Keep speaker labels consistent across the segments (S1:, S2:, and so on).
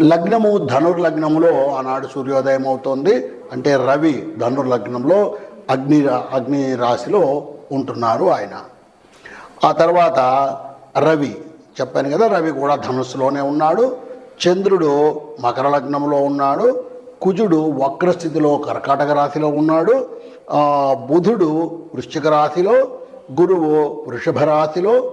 S1: లగ్నము ధనుర్లగ్నములో ఆనాడు సూర్యోదయం అవుతోంది. అంటే రవి ధనుర్లగ్నంలో అగ్ని అగ్ని రాశిలో ఉంటున్నారు ఆయన. ఆ తర్వాత రవి చెప్పాను కదా రవి కూడా ధనుస్సులోనే ఉన్నాడు. చంద్రుడు మకర లగ్నంలో ఉన్నాడు. కుజుడు వక్రస్థితిలో కర్కాటక రాశిలో ఉన్నాడు. బుధుడు వృశ్చిక రాశిలో గురువు వృషభ రాశిలో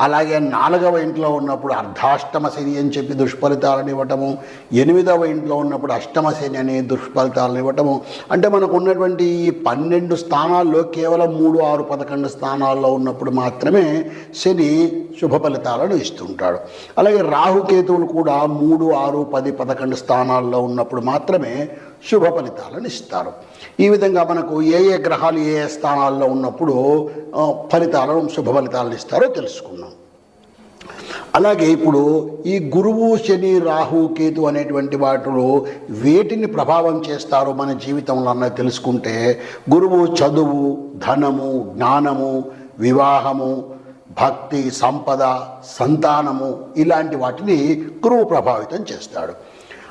S1: అలాగే నాలుగవ ఇంట్లో ఉన్నప్పుడు అర్ధాష్టమ శని అని చెప్పి దుష్ఫలితాలను ఇవ్వటము ఎనిమిదవ ఇంట్లో ఉన్నప్పుడు అష్టమ శని అనే దుష్ఫలితాలను ఇవ్వటము. అంటే మనకు ఉన్నటువంటి ఈ పన్నెండు స్థానాల్లో కేవలం మూడు ఆరు పదకొండు స్థానాల్లో ఉన్నప్పుడు మాత్రమే శని శుభ ఫలితాలను ఇస్తుంటాడు. అలాగే రాహుకేతువులు కూడా మూడు ఆరు పది పదకొండు స్థానాల్లో ఉన్నప్పుడు మాత్రమే శుభ ఫలితాలను ఇస్తారు. ఈ విధంగా మనకు ఏ ఏ గ్రహాలు ఏ ఏ స్థానాల్లో ఉన్నప్పుడు ఫలితాలను శుభ ఫలితాలను ఇస్తారో తెలుసుకున్నాం అలాగే ఇప్పుడు ఈ గురువు శని రాహు కేతు అనేటువంటి వాటిలో వేటిని ప్రభావం చేస్తారో మన జీవితంలో అన్నది తెలుసుకుంటే గురువు చదువు ధనము జ్ఞానము వివాహము భక్తి సంపద సంతానము ఇలాంటి వాటిని గురువు ప్రభావితం చేస్తాడు.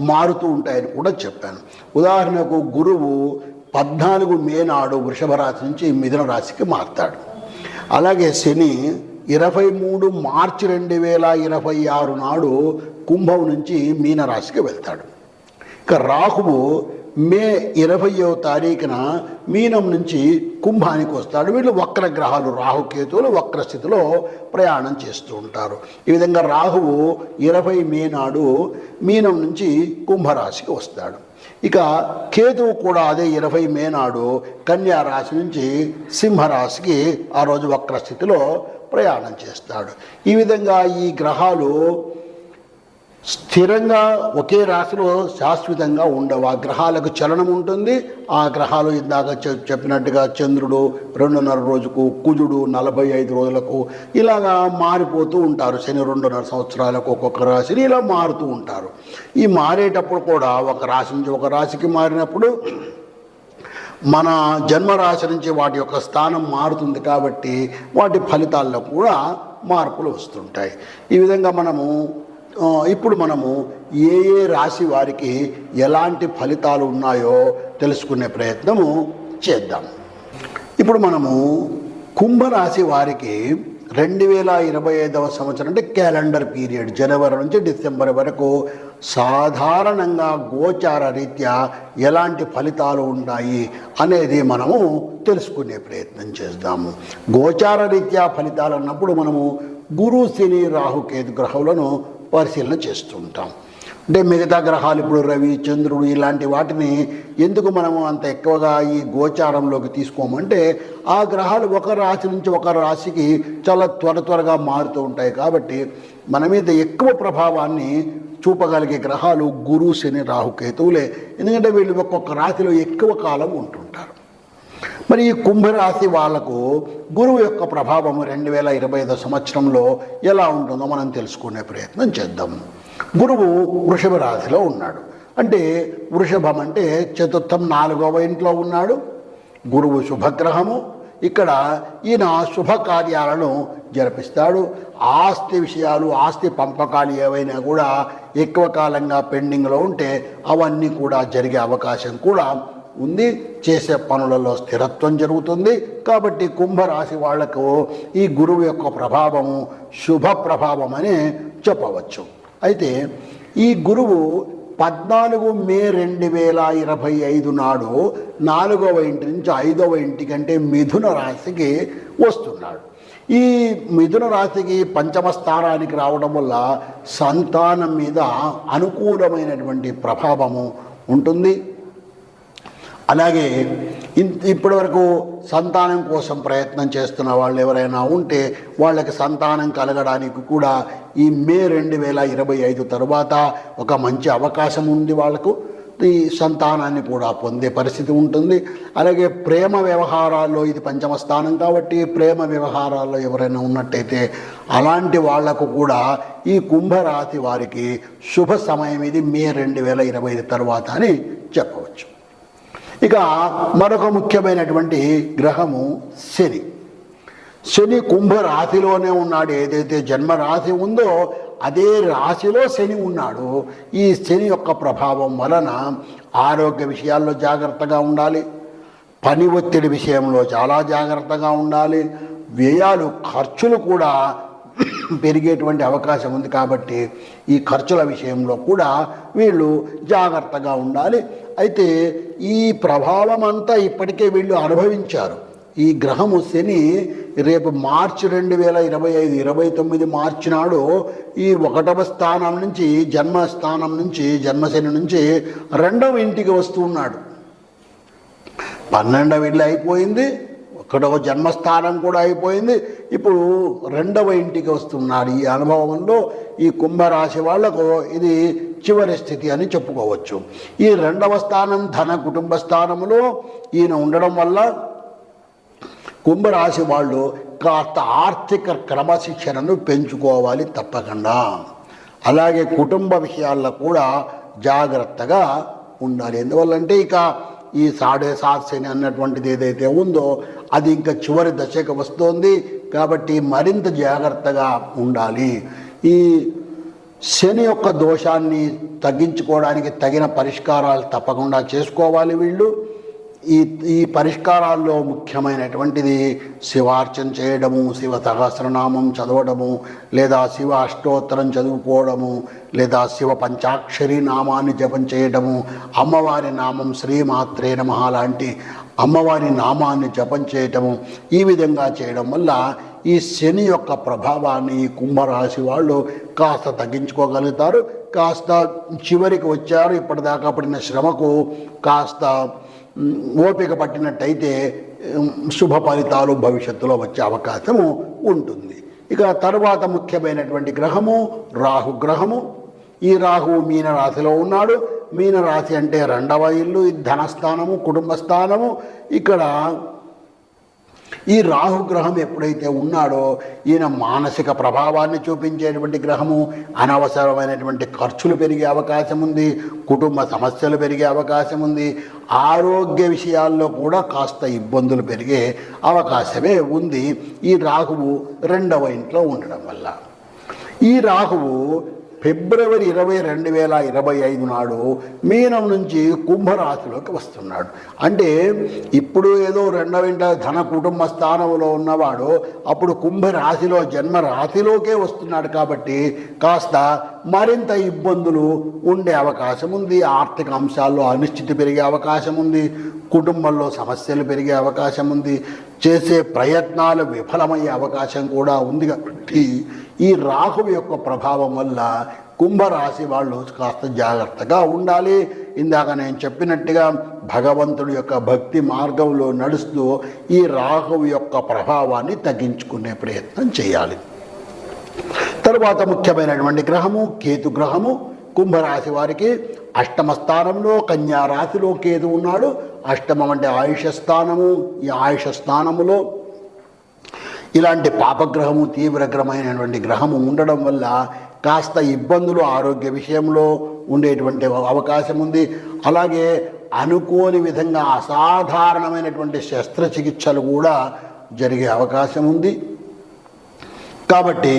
S1: మారుతూ ఉంటాయని కూడా చెప్పాను. ఉదాహరణకు గురువు పద్నాలుగు మే నాడు వృషభ రాశి నుంచి మిథున రాశికి మారుతాడు. అలాగే శని ఇరవై మూడు మార్చి రెండు వేల ఇరవై ఆరు నాడు కుంభం నుంచి మీనరాశికి వెళ్తాడు. ఇక రాహువు మే ఇరవయో తారీఖున మీనం నుంచి కుంభానికి వస్తాడు. వీళ్ళు వక్ర గ్రహాలు రాహుకేతువులు వక్ర స్థితిలో ప్రయాణం చేస్తూ ఉంటారు. ఈ విధంగా రాహువు ఇరవై మే నాడు మీనం నుంచి కుంభరాశికి వస్తాడు. ఇక కేతువు కూడా అదే ఇరవై మే నాడు కన్యా రాశి నుంచి సింహరాశికి ఆ రోజు వక్ర స్థితిలో ప్రయాణం చేస్తాడు. ఈ విధంగా ఈ గ్రహాలు స్థిరంగా ఒకే రాశిలో శాశ్వతంగా ఉండవు? ఆ గ్రహాలకు చలనం ఉంటుంది. ఆ గ్రహాలు ఇందాక చెప్పినట్టుగా చంద్రుడు రెండున్నర రోజుకు కుజుడు నలభై ఐదు రోజులకు ఇలాగా మారిపోతూ ఉంటారు. శని రెండున్నర సంవత్సరాలకు ఒక్కొక్క రాశిని ఇలా మారుతూ ఉంటారు. ఈ మారేటప్పుడు కూడా ఒక రాశి నుంచి ఒక రాశికి మారినప్పుడు మన జన్మరాశి నుంచి వాటి యొక్క స్థానం మారుతుంది కాబట్టి వాటి ఫలితాల్లో కూడా మార్పులు వస్తుంటాయి. ఈ విధంగా మనము ఇప్పుడు మనము ఏ ఏ రాశి వారికి ఎలాంటి ఫలితాలు ఉన్నాయో తెలుసుకునే ప్రయత్నము చేద్దాం. ఇప్పుడు మనము కుంభరాశి వారికి రెండు వేల ఇరవై ఐదవ సంవత్సరం అంటే క్యాలెండర్ పీరియడ్ జనవరి నుంచి డిసెంబర్ వరకు సాధారణంగా గోచార రీత్యా ఎలాంటి ఫలితాలు ఉన్నాయి అనేది మనము తెలుసుకునే ప్రయత్నం చేద్దాము. గోచార రీత్యా ఫలితాలు అన్నప్పుడు మనము గురు శని రాహు గ్రహములను పరిశీలన చేస్తుంటాం. అంటే మిగతా గ్రహాలు ఇప్పుడు రవి చంద్రుడు ఇలాంటి వాటిని ఎందుకు మనము అంత ఎక్కువగా ఈ గోచారంలోకి తీసుకోమంటే ఆ గ్రహాలు ఒక రాశి నుంచి ఒక రాశికి చాలా త్వర త్వరగా మారుతూ ఉంటాయి కాబట్టి మన మీద ఎక్కువ ప్రభావాన్ని చూపగలిగే గ్రహాలు గురు శని రాహుకేతువులే ఎందుకంటే వీళ్ళు ఒక్కొక్క రాశిలో ఎక్కువ కాలం ఉంటుంటారు. మరి ఈ కుంభరాశి వాళ్ళకు గురువు యొక్క ప్రభావం రెండు వేల ఇరవై ఐదో సంవత్సరంలో ఎలా ఉంటుందో మనం తెలుసుకునే ప్రయత్నం చేద్దాం. గురువు వృషభ రాశిలో ఉన్నాడు. అంటే వృషభం అంటే చతుర్థం నాలుగవ ఇంట్లో ఉన్నాడు. గురువు శుభగ్రహము. ఇక్కడ ఈయన శుభకార్యాలను జరిపిస్తాడు. ఆస్తి విషయాలు ఆస్తి పంపకాలు ఏవైనా కూడా ఎక్కువ కాలంగా పెండింగ్లో ఉంటే అవన్నీ కూడా జరిగే అవకాశం కూడా ఉంది. చేసే పనులలో స్థిరత్వం జరుగుతుంది. కాబట్టి కుంభరాశి వాళ్ళకు ఈ గురువు యొక్క ప్రభావము శుభ ప్రభావం అని చెప్పవచ్చు. అయితే ఈ గురువు పద్నాలుగు మే రెండు వేల ఇరవై ఐదు నాడు నాలుగవ ఇంటి నుంచి ఐదవ ఇంటికంటే మిథున రాశికి వస్తున్నాడు. ఈ మిథున రాశికి పంచమ స్థానానికి రావడం వల్ల సంతానం మీద అనుకూలమైనటువంటి ప్రభావము ఉంటుంది. అలాగే ఇప్పటివరకు సంతానం కోసం ప్రయత్నం చేస్తున్న వాళ్ళు ఎవరైనా ఉంటే వాళ్ళకి సంతానం కలగడానికి కూడా ఈ మే రెండు వేల ఇరవై ఐదు తర్వాత ఒక మంచి అవకాశం ఉంది వాళ్ళకు. ఈ సంతానాన్ని కూడా పొందే పరిస్థితి ఉంటుంది. అలాగే ప్రేమ వ్యవహారాల్లో ఇది పంచమ స్థానం కాబట్టి ప్రేమ వ్యవహారాల్లో ఎవరైనా ఉన్నట్టయితే అలాంటి వాళ్ళకు కూడా ఈ కుంభరాశి వారికి శుభ సమయం ఇది మే రెండు వేల ఇరవై ఐదు తర్వాత అని చెప్పవచ్చు. ఇక మరొక ముఖ్యమైనటువంటి గ్రహము శని. శని కుంభ రాశిలోనే ఉన్నాడు. ఏదైతే జన్మ రాశి ఉందో అదే రాశిలో శని ఉన్నాడు. ఈ శని యొక్క ప్రభావం వలన ఆరోగ్య విషయాల్లో జాగ్రత్తగా ఉండాలి. పని ఒత్తిడి విషయంలో చాలా జాగ్రత్తగా ఉండాలి. వ్యయాలు ఖర్చులు కూడా పెరిగేటువంటి అవకాశం ఉంది కాబట్టి ఈ ఖర్చుల విషయంలో కూడా వీళ్ళు జాగ్రత్తగా ఉండాలి. అయితే ఈ ప్రభావం అంతా ఇప్పటికే వీళ్ళు అనుభవించారు. ఈ గ్రహము శని రేపు మార్చి రెండు వేల ఇరవై ఐదు ఇరవై తొమ్మిది మార్చి నాడు ఈ ఒకటవ స్థానం నుంచి జన్మస్థానం నుంచి జన్మశని నుంచి రెండవ ఇంటికి వస్తూ ఉన్నాడు. పన్నెండవ ఇల్లు అయిపోయింది. ఒకటవ జన్మస్థానం కూడా అయిపోయింది. ఇప్పుడు రెండవ ఇంటికి వస్తున్నాడు ఈ అనుభవంలో ఈ కుంభరాశి వాళ్ళకు ఇది చివరి స్థితి అని చెప్పుకోవచ్చు. ఈ రెండవ స్థానం ధన కుటుంబ స్థానములో ఈయన ఉండడం వల్ల కుంభరాశి వాళ్ళు కాస్త ఆర్థిక క్రమశిక్షణను పెంచుకోవాలి తప్పకుండా. అలాగే కుటుంబ విషయాల్లో కూడా జాగ్రత్తగా ఉండాలి. ఎందువల్లంటే ఇక ఈ సాడే సాక్షిని శని అన్నటువంటిది ఏదైతే ఉందో అది ఇంకా చివరి దశకు వస్తోంది కాబట్టి మరింత జాగ్రత్తగా ఉండాలి. ఈ శని యొక్క దోషాన్ని తగ్గించుకోవడానికి తగిన పరిష్కారాలు తప్పకుండా చేసుకోవాలి వీళ్ళు. ఈ ఈ పరిష్కారాల్లో ముఖ్యమైనటువంటిది శివార్చన చేయడము శివ సహస్రనామం చదవడము లేదా శివ అష్టోత్తరం చదువుకోవడము లేదా శివ పంచాక్షరి నామాన్ని జపం చేయడము అమ్మవారి నామం శ్రీమాత్రే నమ లాంటి అమ్మవారి నామాన్ని జపం చేయటము ఈ విధంగా చేయడం వల్ల ఈ శని యొక్క ప్రభావాన్ని ఈ కుంభరాశి వాళ్ళు కాస్త తగ్గించుకోగలుగుతారు. కాస్త చివరికి వచ్చారు ఇప్పటిదాకా పడిన శ్రమకు కాస్త ఓపిక పట్టినట్టయితే శుభ ఫలితాలు భవిష్యత్తులో వచ్చే అవకాశము ఉంటుంది. ఇక తరువాత ముఖ్యమైనటువంటి గ్రహము రాహు గ్రహము. ఈ రాహువు మీనరాశిలో ఉన్నాడు. మీనరాశి అంటే రెండవ ఇల్లు ధనస్థానము కుటుంబ స్థానము ఇక్కడ ఈ రాహు గ్రహం ఎప్పుడైతే ఉన్నాడో ఈయన మానసిక ప్రభావాన్ని చూపించేటువంటి గ్రహము అనవసరమైనటువంటి ఖర్చులు పెరిగే అవకాశం ఉంది కుటుంబ సమస్యలు పెరిగే అవకాశం ఉంది ఆరోగ్య విషయాల్లో కూడా కాస్త ఇబ్బందులు పెరిగే అవకాశమే ఉంది. ఈ రాహువు రెండవ ఇంట్లో ఉండడం వల్ల. ఈ రాహువు ఫిబ్రవరి ఇరవై రెండు వేల ఇరవై ఐదు నాడు మీనం నుంచి కుంభరాశిలోకి వస్తున్నాడు. అంటే ఇప్పుడు ఏదో రెండవ ఇంట ధన కుటుంబ స్థానంలో ఉన్నవాడు అప్పుడు కుంభరాశిలో జన్మ రాశిలోకే వస్తున్నాడు కాబట్టి కాస్త మరింత ఇబ్బందులు ఉండే అవకాశం ఉంది. ఆర్థిక అంశాల్లో అనిశ్చితి పెరిగే అవకాశం ఉంది. కుటుంబంలో సమస్యలు పెరిగే అవకాశం ఉంది. చేసే ప్రయత్నాలు విఫలమయ్యే అవకాశం కూడా ఉంది కాబట్టి ఈ రాహువు యొక్క ప్రభావం వల్ల కుంభరాశి వాళ్ళు కాస్త జాగ్రత్తగా ఉండాలి. ఇందాక నేను చెప్పినట్టుగా భగవంతుడి యొక్క భక్తి మార్గంలో నడుస్తూ ఈ రాహువు యొక్క ప్రభావాన్ని తగ్గించుకునే ప్రయత్నం చేయాలి. తరువాత ముఖ్యమైనటువంటి గ్రహము కేతు గ్రహము. కుంభరాశి వారికి అష్టమ స్థానంలో కన్యా రాశిలో కేతు ఉన్నాడు. అష్టమం అంటే ఆయుష స్థానము. ఈ ఆయుష స్థానములో ఇలాంటి పాపగ్రహము తీవ్రగ్రమైనటువంటి గ్రహము ఉండడం వల్ల కాస్త ఇబ్బందులు ఆరోగ్య విషయంలో ఉండేటువంటి అవకాశం ఉంది. అలాగే అనుకోని విధంగా అసాధారణమైనటువంటి శస్త్రచికిత్సలు కూడా జరిగే అవకాశం ఉంది. కాబట్టి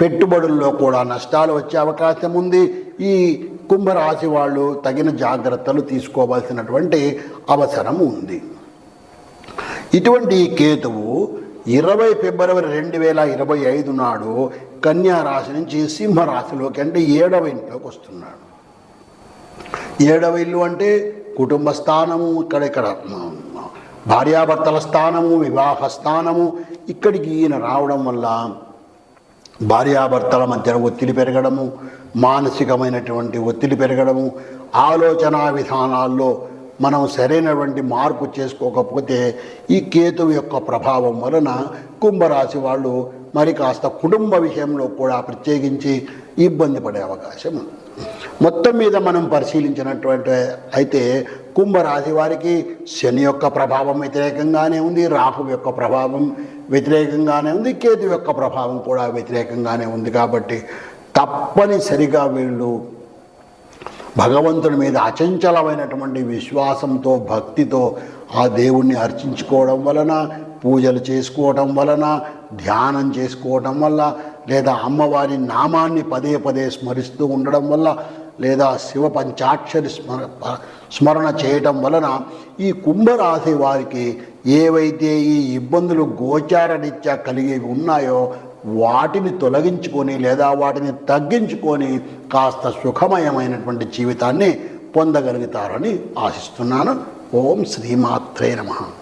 S1: పెట్టుబడుల్లో కూడా నష్టాలు వచ్చే అవకాశం ఉంది. ఈ కుంభరాశి వాళ్ళు తగిన జాగ్రత్తలు తీసుకోవాల్సినటువంటి అవసరం ఉంది. ఇటువంటి ఈ కేతువు ఇరవై ఫిబ్రవరి రెండు వేల ఇరవై ఐదు నాడు కన్యా రాశి నుంచి సింహరాశిలోకి అంటే ఏడవ ఇంట్లోకి వస్తున్నాడు. ఏడవ ఇల్లు అంటే కుటుంబ స్థానము ఇక్కడ ఇక్కడ భార్యాభర్తల స్థానము వివాహ స్థానము ఇక్కడికి ఈయన రావడం వల్ల భార్యాభర్తల మధ్య ఒత్తిడి పెరగడము మానసికమైనటువంటి ఒత్తిడి పెరగడము ఆలోచన విధానాల్లో మనం సరైనటువంటి మార్పు చేసుకోకపోతే ఈ కేతువు యొక్క ప్రభావం వలన కుంభరాశి వాళ్ళు మరి కాస్త కుటుంబ విషయంలో కూడా ప్రత్యేకించి ఇబ్బంది పడే అవకాశం ఉంది. మొత్తం మీద మనం పరిశీలించినటువంటి అయితే కుంభరాశి వారికి శని యొక్క ప్రభావం వ్యతిరేకంగానే ఉంది రాహు యొక్క ప్రభావం వ్యతిరేకంగానే ఉంది కేతు యొక్క ప్రభావం కూడా వ్యతిరేకంగానే ఉంది కాబట్టి తప్పనిసరిగా వీళ్ళు భగవంతుడి మీద అచంచలమైనటువంటి విశ్వాసంతో భక్తితో ఆ దేవుణ్ణి అర్చించుకోవడం వలన పూజలు చేసుకోవటం వలన ధ్యానం చేసుకోవటం వల్ల లేదా అమ్మవారి నామాన్ని పదే పదే స్మరిస్తూ ఉండడం వల్ల లేదా శివ పంచాక్షరి స్మర స్మరణ చేయటం వలన ఈ కుంభరాశి వారికి ఏవైతే ఈ ఇబ్బందులు గోచారరీత్యా కలిగి ఉన్నాయో వాటిని తొలగించుకొని లేదా వాటిని తగ్గించుకొని కాస్త సుఖమయమైనటువంటి జీవితాన్ని పొందగలుగుతారని ఆశిస్తున్నాను. ఓం శ్రీమాత్రే నమః.